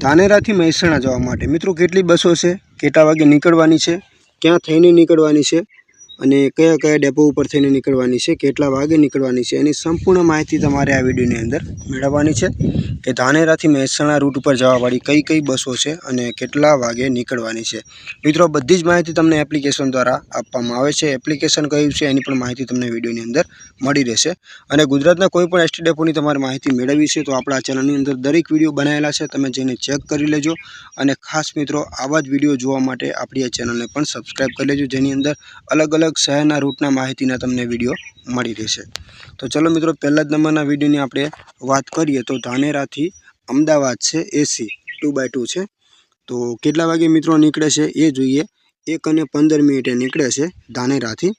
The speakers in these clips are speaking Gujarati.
ધાનેરાથી મહેસાણા જવા માટે. મિત્રો, કેટલી બસો છે? કેટલા વાગે નીકળવાની છે? ક્યાં થઈને નીકળવાની છે? અને કયા કયા ડેપો ઉપર થઈને નીકળવાની છે, કેટલા વાગે નીકળવાની છે, એની સંપૂર્ણ માહિતી તમારે આ વિડીયોની અંદર મેળવવાની છે કે ધાનેરાથી મહેસાણા રૂટ ઉપર જવાવાળી કઈ કઈ બસો છે અને કેટલા વાગે નીકળવાની છે. મિત્રો, બધી જ માહિતી તમને એપ્લિકેશન દ્વારા આપવામાં આવે છે. એપ્લિકેશન કયું છે એની પણ માહિતી તમને વિડીયોની અંદર મળી રહેશે. અને ગુજરાતના કોઈ પણ એસટી ડેપોની તમારે માહિતી મેળવવી છે તો આપણા ચેનલની અંદર દરેક વીડિયો બનાવેલા છે. તમે જઈને ચેક કરી લેજો. અને ખાસ મિત્રો, આવા જ વીડિયો જોવા માટે આપણી આ ચેનલને પણ સબસ્ક્રાઈબ કરી લેજો, જેની અંદર અલગ અલગ શહેરના રૂટના માહિતીના તમને વીડિયો મળી રહેશે. તો ચલો મિત્રો, પહેલા જ નંબરના વિડીયોની આપણે વાત કરીએ તો ધાનેરાથી અમદાવાદ છે એસી ટુ બાય ટુ છે. તો કેટલા વાગે મિત્રો નીકળે છે એ જોઈએ. એક અને પંદર મિનિટે નીકળે છે ધાનેરાથી.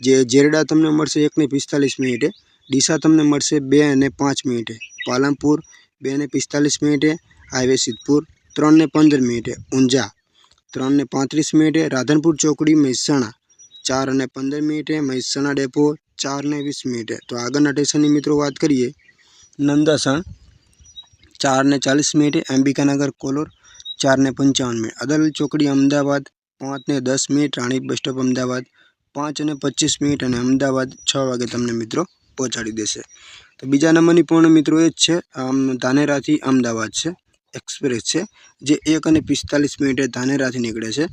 જે જેરડા તમને મળશે એકને પિસ્તાલીસ મિનિટે, ડીસા તમને મળશે બે અને પાંચ મિનિટે, પાલનપુર બે અને પિસ્તાલીસ મિનિટે, હાઈવે સિદ્ધપુર ત્રણ ને પંદર મિનિટે, ઊંઝા ત્રણ ને પાંત્રીસ મિનિટે, રાધનપુર ચોકડી મહેસાણા ચાર અને પંદર મિનિટે મહેસાણા ડેપો ચાર ને વીસ મિનિટે. તો આગળના સ્ટેશનની મિત્રો વાત કરીએ. નંદાસણ ચાર ને ચાલીસ મિનિટે, અંબિકાનગર કોલોર ચાર ને પંચાવન મિનિટ. અદાલત ચોકડી અમદાવાદ પાંચ ને દસ minute Rani bus stop Ahmedabad પાંચ અને પચીસ મિનિટ અને અમદાવાદ છ વાગે તમને મિત્રો પહોંચાડી દેશે. તો બીજા નંબરની પૂર્ણ મિત્રો એ જ છે ધાનેરાથી અમદાવાદ છે. એક્સપ્રેસ છે, જે એક અને પિસ્તાલીસ મિનિટે ધાનેરાથી નીકળે છે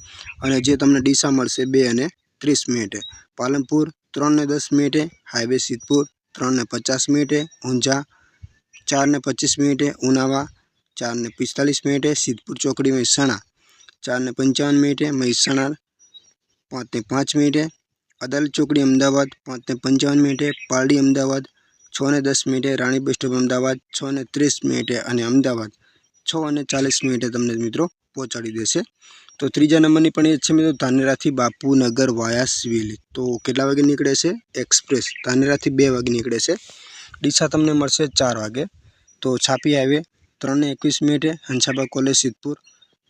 અને જે તમને ડીસા મળશે બે અને ત્રીસ મિનિટે. પાલનપુર ત્રણ ને દસ મિનિટે, હાઈવે સિદ્ધપુર ત્રણ ને પચાસ મિનિટે, ઊંઝા ચાર ને પચીસ મિનિટે, ઉનાવા ચાર ને પિસ્તાલીસ મિનિટે, સિદ્ધપુર ચોકડી મહેસાણા ચાર ને પંચાવન મિનિટે, મહેસાણા પાંચ ને પાંચ મિનિટે, અદાલત ચોકડી અમદાવાદ પાંચ ને પંચાવન મિનિટે, પારડી અમદાવાદ છ ને દસ મિનિટે, રાણી બસ સ્ટોપ અમદાવાદ ને ત્રીસ મિનિટે અને અમદાવાદ છ અને ચાલીસ મિનિટે તમને મિત્રો પહોંચાડી દેશે. તો ત્રીજા નંબરની પણ એ છે મિત્રો, ધાનેરાથી બાપુનગર વાયા સિવિલ તો કેટલા વાગે નીકળે છે? એક્સપ્રેસ ધાનેરાથી બે વાગે નીકળે છે. ડીસા તમને મળશે ચાર વાગે. તો છાપી હાઈવે, ત્રણને એકવીસ મિનિટે હંસાબા કોલેજ સિદ્ધપુર,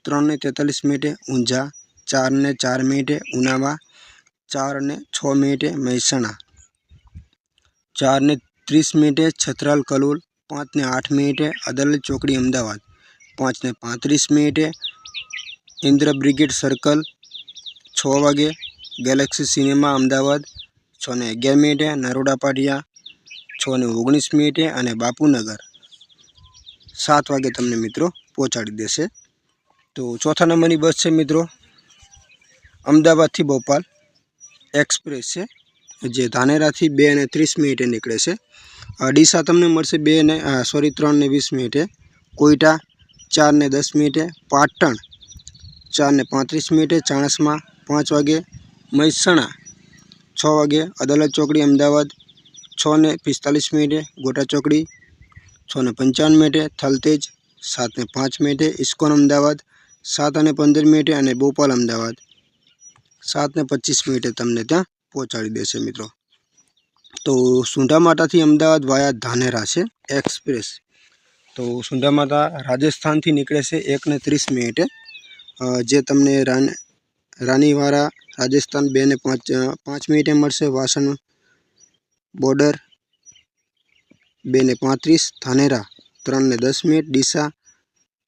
ત્રણને તેતાલીસ મિનિટે ઊંઝા, ચારને ચાર મિનિટે ઉનાવા ચાર ને છ મિનિટે મહેસાણા, ચારને ત્રીસ મિનિટે છત્રાલ કલોલ, પાંચને આઠ મિનિટે અદાલત ચોકડી અમદાવાદ, પાંચને પાંત્રીસ મિનિટે ઇન્દ્ર બ્રિગેડ સર્કલ, છ વાગે, ગેલેક્સી સિનેમા અમદાવાદ છ ને અગિયાર મિનિટે, નરોડા પાટિયા છ ને ઓગણીસ મિનિટે અને બાપુનગર. સાત વાગે તમને મિત્રો પહોંચાડી દેશે. તો ચોથા નંબરની બસ છે મિત્રો, અમદાવાદથી ભોપાલ એક્સપ્રેસ છે, જે ધાનેરાથી બે અને ત્રીસ મિનિટે નીકળે છે. ડીસા તમને મળશે બે ને સોરી ત્રણ ને વીસ મિનિટે કોઈટા ચાર ને દસ મિનિટે, પાટણ ચાર ને પાંત્રીસ મિનિટે ચાણસમાં પાંચ વાગે મહેસાણા, છ વાગે અદાલત ચોકડી, અમદાવાદ છ ને પિસ્તાલીસ મિનિટે ગોટા ચોકડી છ ને પંચાવન મિનિટે થલતેજ સાત ને પાંચ મિનિટે ઇસ્કોન, અમદાવાદ સાત અને પંદર મિનિટે અને બોપાલ, અમદાવાદ. સાત ને પચીસ મિનિટે તમને ત્યાં પહોંચાડી દેશે મિત્રો. તો સુંઢામાતાથી અમદાવાદ વાયા ધાનેરા છે એક્સપ્રેસ. તો સુંઢામાતા રાજસ્થાનથી નીકળે છે એક ને ત્રીસ મિનિટે જે તમને રાન રાનીવાડા રાજસ્થાન બે ને પાંચ અ, પાંચ મિનિટે મળશે વાસણ બોર્ડર બે ને પાંત્રીસ ધાનેરા ત્રણ ને દસ મિનિટ ડીસા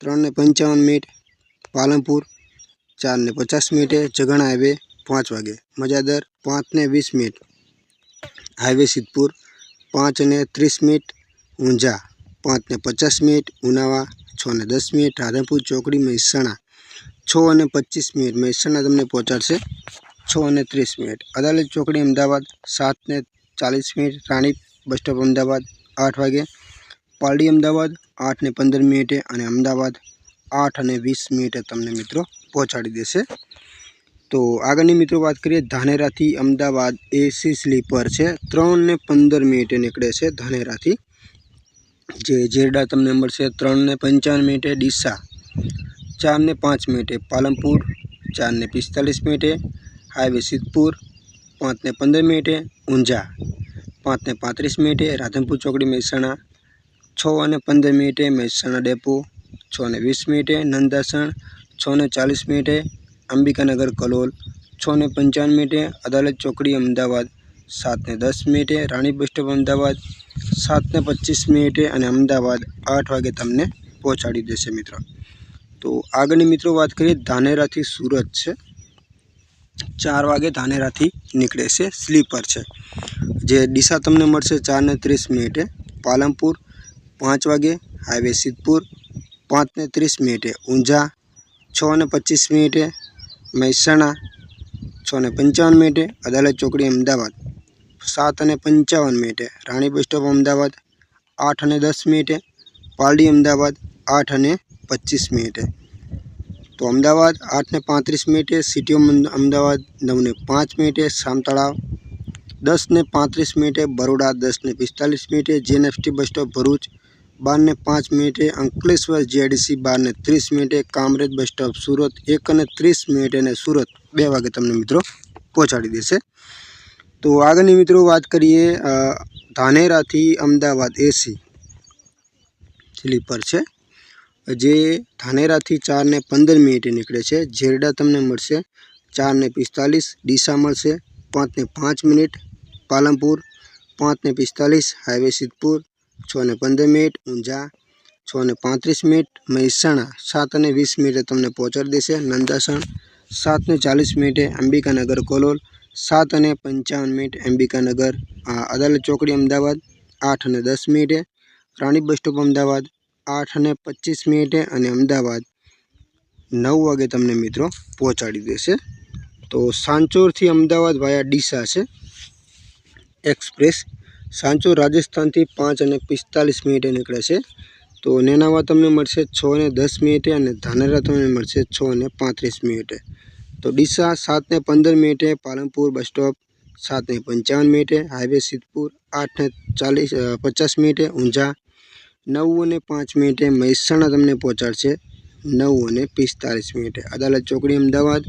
ત્રણ ને પંચાવન મિનિટ પાલનપુર ચાર ને પચાસ મિનિટે જગણ હાઈવે પાંચ વાગે મજાદર પાંચ ને વીસ મિનિટ હાઈવે સિદ્ધપુર પાંચ ને ત્રીસ મિનિટ ઊંઝા પાંચ ને પચાસ મિનિટ ઉનાવા છ ને દસ મિનિટ રાધનપુર ચોકડી મહેસાણા છ અને પચીસ મિનિટ મહેસાણા તમને પહોંચાડશે. છ અને ત્રીસ મિનિટ. અદાલત ચોકડી અમદાવાદ સાત ને ચાલીસ minute. Rani bus stop Ahmedabad આઠ વાગે. પાલડી અમદાવાદ આઠ ને પંદર મિનિટે અને અમદાવાદ આઠ અને વીસ મિનિટે તમને મિત્રો પહોંચાડી દેશે. તો આગળની મિત્રો વાત કરીએ, ધાનેરાથી અમદાવાદ એસી સ્લીપર છે. ત્રણ ને પંદર મિનિટે નીકળે છે ધાનેરાથી. જે જેરડા તમને મળશે ત્રણ ને પંચાવન મિનિટે ડીસા. ચાર ને પાંચ મિનિટે પાલનપુર ચાર ને પિસ્તાલીસ મિનિટે હાઈવે સિદ્ધપુર પાંચ ને પંદર મિનિટે ઊંઝા પાંચ ને પાંત્રીસ મિનિટે રાધનપુર ચોકડી મહેસાણા છ અને પંદર મિનિટે મહેસાણા ડેપો છ ને વીસ મિનિટે નંદાસણ છ ને ચાલીસ મિનિટે અંબિકાનગર કલોલ છ ને પંચાવન મિનિટે અદાલત ચોકડી અમદાવાદ સાત ને દસ મિનિટે રાણી બસ સ્ટોપ અમદાવાદ સાત ને પચીસ મિનિટે અને અમદાવાદ આઠ વાગે તમને પહોંચાડી દેશે મિત્રો. તો આગળની મિત્રો વાત કરીએ, ધાનેરાથી સુરત છે. ચાર વાગે ધાનેરાથી નીકળે છે, સ્લીપર છે. જે ડીસા તમને મળશે ચારને ત્રીસ મિનિટે. પાલનપુર પાંચ વાગે, હાઈવે સિદ્ધપુર પાંચને ત્રીસ મિનિટે. ઊંઝા છ ને પચીસ મિનિટે. મહેસાણા છ ને પંચાવન મિનિટે. અદાલત ચોકડી અમદાવાદ સાત અને પંચાવન મિનિટે. રાણી બસ સ્ટોપ અમદાવાદ આઠ અને દસ મિનિટે. પાલડી અમદાવાદ આઠ અને પચીસ મિનિટે. તો અમદાવાદ આઠને પાંત્રીસ મિનિટે સિટી ઓફ અમદાવાદ નવને પાંચ મિનિટે સામતળાવ દસને પાંત્રીસ મિનિટે, બરોડા દસને પિસ્તાલીસ મિનિટે, જીએનએફટી બસ સ્ટોપ ભરૂચ બારને પાંચ મિનિટે, અંકલેશ્વર જીઆઈડીસી બારને ત્રીસ મિનિટે, કામરેજ બસ સ્ટોપ સુરત એક અને ત્રીસ મિનિટે અને સુરત બે વાગે તમને મિત્રો પહોંચાડી દેશે. તો આગળની મિત્રો વાત કરીએ ધાનેરાથી અમદાવાદ એસી. સ્લીપર છે. જે ધાનેરાથી ચારને પંદર મિનિટે નીકળે છે. ઝેરડા તમને મળશે. ચારને પિસ્તાલીસ, ડીસા મળશે. પાંચને પાંચ મિનિટ, પાલનપુર. પાંચને પિસ્તાલીસ, હાઈવે સિદ્ધપુર. ને પંદર મિનિટ, ઊંઝા. છ ને પાંત્રીસ મિનિટ, મહેસાણા. સાત અને વીસ મિનિટે તમને પહોંચાડી દેશે નંદાસણ. સાતને ચાલીસ મિનિટે અંબિકાનગર કોલોલ. સાત અને પંચાવન મિનિટ અંબિકાનગર. અદાલત ચોકડી અમદાવાદ. આઠ અને દસ મિનિટે રાણી બસ સ્ટોપ અમદાવાદ. આઠ અને પચીસ મિનિટે અને અમદાવાદ નવ વાગે તમને મિત્રો પહોંચાડી દેશે. તો સાંચોરથી અમદાવાદ વાયા ડીસા છે. એક્સપ્રેસ સાંચોર રાજસ્થાનથી પાંચ અને પિસ્તાલીસ મિનિટે નીકળે છે. તો નેનાવા તમને મળશે છ અને દસ મિનિટે અને ધાનેરા તમને મળશે છ અને પાંત્રીસ મિનિટે. તો ડીસા સાતને પંદર મિનિટે, પાલનપુર બસ સ્ટોપ સાતને પંચાવન મિનિટે, હાઈવે સિદ્ધપુર આઠને ચાલીસ પચાસ મિનિટે, ઊંઝા નવ અને પાંચ મિનિટે મહેસાણા તમને પહોંચાડશે. નવ અને પિસ્તાલીસ મિનિટે. અદાલત ચોકડી અમદાવાદ,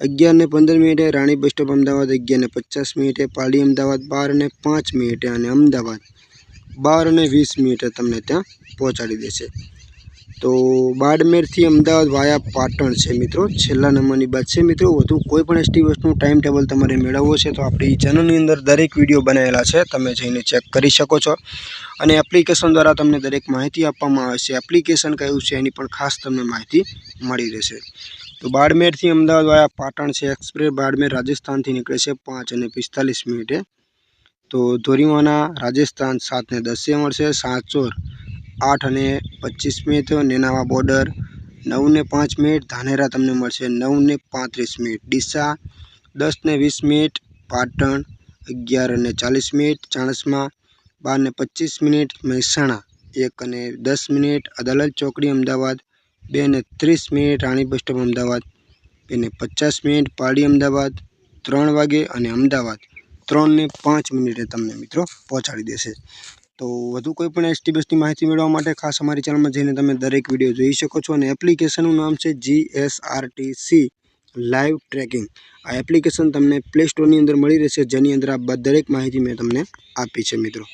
અગિયાર ને પંદર મિનિટે રાણી બસ સ્ટોપ અમદાવાદ, અગિયાર ને પચાસ મિનિટે પાલી અમદાવાદ, બાર અને પાંચ મિનિટે અને અમદાવાદ બાર અને વીસ મિનિટે તમને ત્યાં પહોંચાડી દેશે. તો બાડમેરથી અમદાવાદ વાયા પાટણ છે મિત્રો. છેલ્લા નંબરની બાદ છે મિત્રો, વધુ કોઈ પણ એસટી બસનું ટાઈમ ટેબલ તમારે મેળવવો છે તો આપણી ચેનલની અંદર દરેક વીડિયો બનાવેલા છે, તમે જઈને ચેક કરી શકો છો. અને એપ્લિકેશન દ્વારા તમને દરેક માહિતી આપવામાં આવે છે. એપ્લિકેશન કયું છે એની પણ ખાસ તમને માહિતી મળી રહેશે. તો બાડમેરથી અમદાવાદ વાયા પાટણ છે, એક્સપ્રેસ બાડમેર રાજસ્થાનથી નીકળે છે પાંચ અને પિસ્તાલીસ મિનિટે. તો ધોરીમાના રાજસ્થાન સાતને દસે મળશે, સાચોર આઠ અને પચીસ મિનિટ નેનાવા બોર્ડર. નવ ને પાંચ મિનિટ, ધાનેરા તમને મળશે નવ ને પાંત્રીસ મિનિટ. ડીસા દસ ને વીસ મિનિટ, પાટણ અગિયાર અને ચાલીસ મિનિટ. ચાણસમાં બાર ને પચીસ મિનિટ, મહેસાણા એક અને દસ મિનિટ. અદાલત ચોકડી અમદાવાદ બે ને ત્રીસ minute, Rani bus stop Ahmedabad બે ને પચાસ મિનિટ પાડી અમદાવાદ ત્રણ વાગે અને અમદાવાદ ત્રણ ને પાંચ મિનિટે તમને મિત્રો પહોંચાડી દેશે. તો વધુ કોઈ પણ એસટી બસની માહિતી મેળવવા માટે ખાસ અમારી ચેનલમાં જઈને તમે દરેક વીડિયો જોઈ શકો છો અને એપ્લિકેશનનું નામ છે G S R live tracking આ એપ્લિકેશન તમને પ્લે સ્ટોરની અંદર મળી રહેશે, જેની અંદર આ દરેક માહિતી મેં તમને આપી છે મિત્રો.